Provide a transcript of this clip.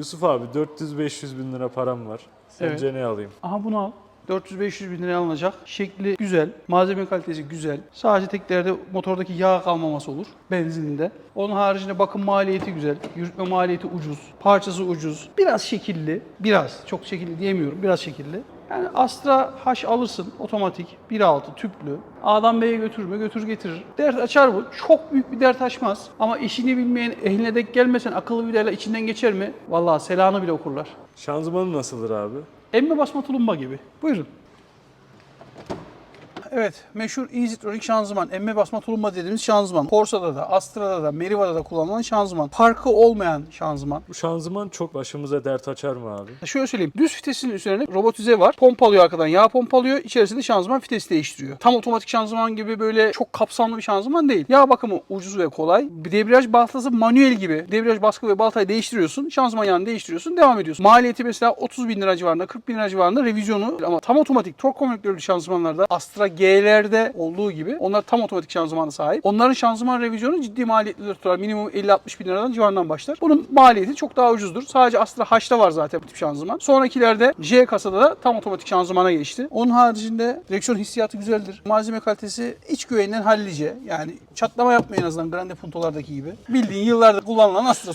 Yusuf abi 400-500 bin lira param var. Sence ne alayım? Aha bunu al. 400-500 bin liraya alınacak. Şekli güzel, malzeme kalitesi güzel. Sadece teklerde motordaki yağ kalmaması olur benzininde. Onun haricinde bakım maliyeti güzel, yürütme maliyeti ucuz, parçası ucuz. Biraz şekilli, biraz çok şekilli diyemiyorum, biraz şekilli. Yani Astra H alırsın otomatik 1.6 tüplü. A'dan B'ye götürür mü? Götür getirir. Dert açar bu. Çok büyük bir dert açmaz. Ama işini bilmeyen, ehline denk gelmesen akıllı vidayla içinden geçer mi? Vallahi selamını bile okurlar. Şanzımanı nasıldır abi? Emme basma tulumba gibi. Buyurun. Evet, meşhur EasyTronic şanzıman, emme basma tulumba dediğimiz şanzıman. Corsa'da da, Astra'da da, Meriva'da da kullanılan şanzıman. Parkı olmayan şanzıman. Bu şanzıman çok başımıza dert açar mı abi? Şöyle söyleyeyim, düz fitesin üzerine robotize var. Pompalıyor arkadan, yağ pompalıyor. İçerisinde şanzıman fitesi değiştiriyor. Tam otomatik şanzıman gibi böyle çok kapsamlı bir şanzıman değil. Yağ bakımı ucuz ve kolay. Bir debriyaj baltası manuel gibi. Debriyaj baskı ve baltayı değiştiriyorsun. Şanzıman yağını değiştiriyorsun. Devam ediyorsun. Maliyeti mesela 30 bin lira civarında, 40 bin lira civarında revizyonu ama tam otomatik tork konvektörlü şanzımanlarda Astra G'lerde olduğu gibi onlar tam otomatik şanzımana sahip. Onların şanzıman revizyonu ciddi maliyetli tutar. Minimum 50-60 bin liradan civarından başlar. Bunun maliyeti çok daha ucuzdur. Sadece Astra H'ta var zaten bu tip şanzıman. Sonrakilerde J kasada da tam otomatik şanzımana geçti. Onun haricinde direksiyon hissiyatı güzeldir. Malzeme kalitesi iç güveyinden hallice. Yani çatlama yapmıyor en azından Grande Punto'lardaki gibi. Bildiğin yıllardır kullanılan Astra